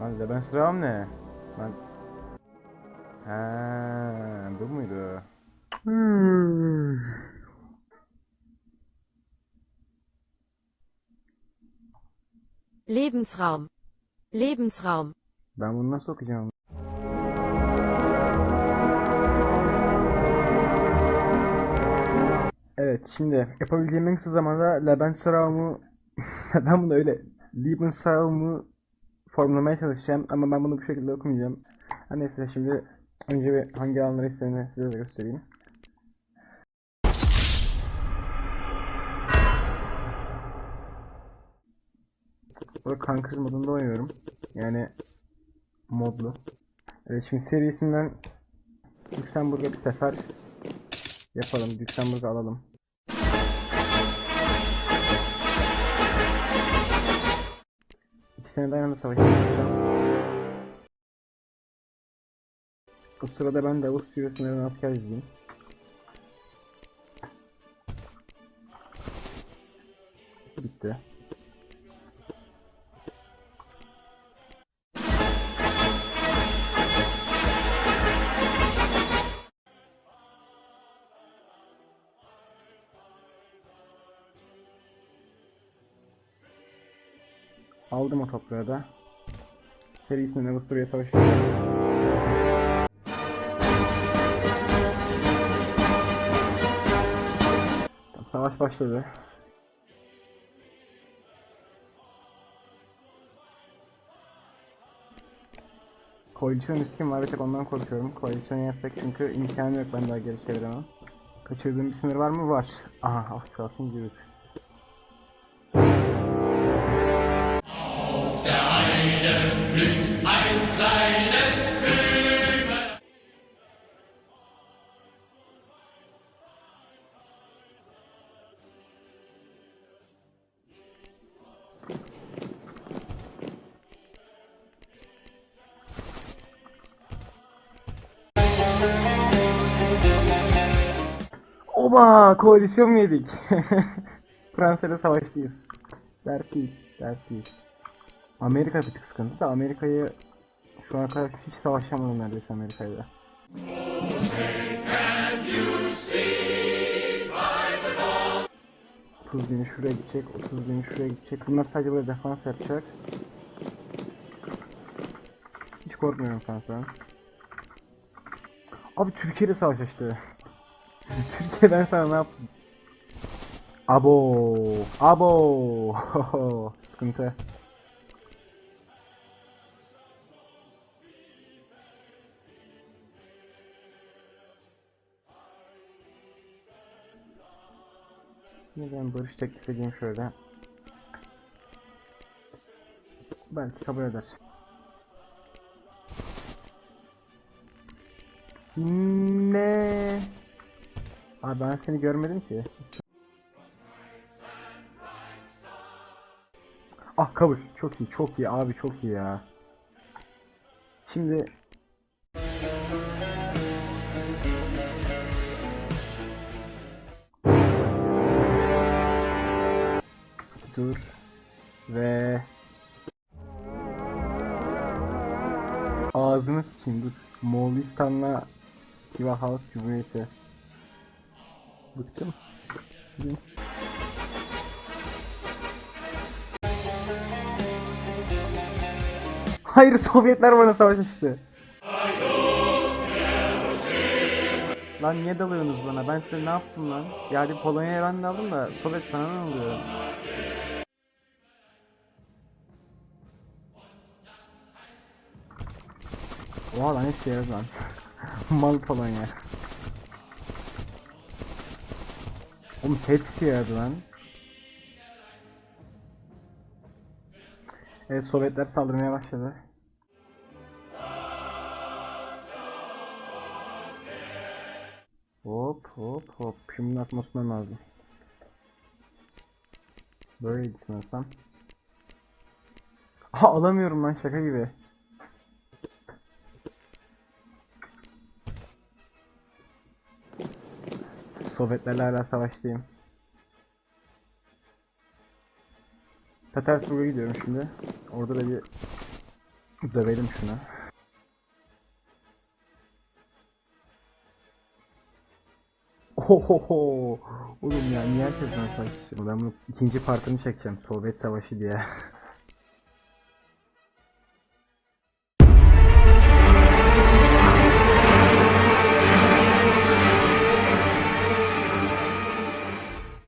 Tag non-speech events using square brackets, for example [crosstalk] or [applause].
Lan de ben sıram ne? Lan... Ha, bu muydu? Hmm. Lebensraum. Lebensraum. Ben bunu nasıl okuyacağım? Evet şimdi yapabildiğim en kısa zamanda Lebensraum'u [laughs] ben bunu öyle Lebensraum'u formlamaya çalışacağım ama ben bunu bu şekilde okumayacağım. Her neyse şimdi önce bir hangi alanları istediğini size de göstereyim. Burada Kankır modunda oynuyorum. Yani modlu. Evet şimdi serisinden Lüksemburg'a bir sefer yapalım. Lüksemburg'u alalım. İkisine de aynı anda savaş yapacağım. Bu sırada ben de Avusturya sınırına asker izleyeyim. Bitti. Aldım o toprağı da. Serisinden Avusturya savaşı. Tamam, savaş başladı. Koalisyon riskim var ve ondan korkuyorum. Koalisyon yersek çünkü imkanı yok ben daha geri çeviremem. Kaçırdığım bir sınır var mı? Var. Aha az kalsın girdik. Oba koalisyon mu yedik? [laughs] Fransa ile savaştayız. Dert değil, dert değil. Amerika bir sıkıntı da Amerika'yı şu ana kadar hiç savaşamadım neredeyse Amerika'yla. Bini şuraya gidecek, 30 bini şuraya gidecek. Bunlar sadece böyle defans yapacak. Hiç korkmuyorum Fransa'dan. Abi Türkiye ile savaş açtı. [laughs] Türkiye ben sana ne yaptım? Abo, abo, [laughs] sıkıntı. Şimdi ben barış teklif edeyim şöyle. Belki kabul eder. Ne? Abi ben seni görmedim ki. Ah kabul. Çok iyi, çok iyi abi çok iyi ya. Şimdi dur ve ağzını sıçayım dur. Moğolistan'la Kiva Halk Cumhuriyeti. Bıktım. Hayır Sovyetler bana savaş açtı. Lan niye dalıyorsunuz bana? Ben size ne yaptım lan? Ya hadi Polonya'ya ben de aldım da Sovyet sana ne oluyor? Oha lan hiç yaradı lan. [laughs] Mal Polonya. Oğlum hepsi yaradı lan. Evet Sovyetler saldırmaya başladı. Hop hop hop. Şimdi atmasından lazım. Böyleydi sanırsam. Aha alamıyorum lan şaka gibi. Sovyetlerle hala savaştayım. Petersburg'a gidiyorum şimdi. Orada da bir Dövelim şunu. Ohoho. Oğlum ya niye herkes ben savaş istiyorum? Ben bunun ikinci partını çekeceğim. Sovyet Savaşı diye. [laughs]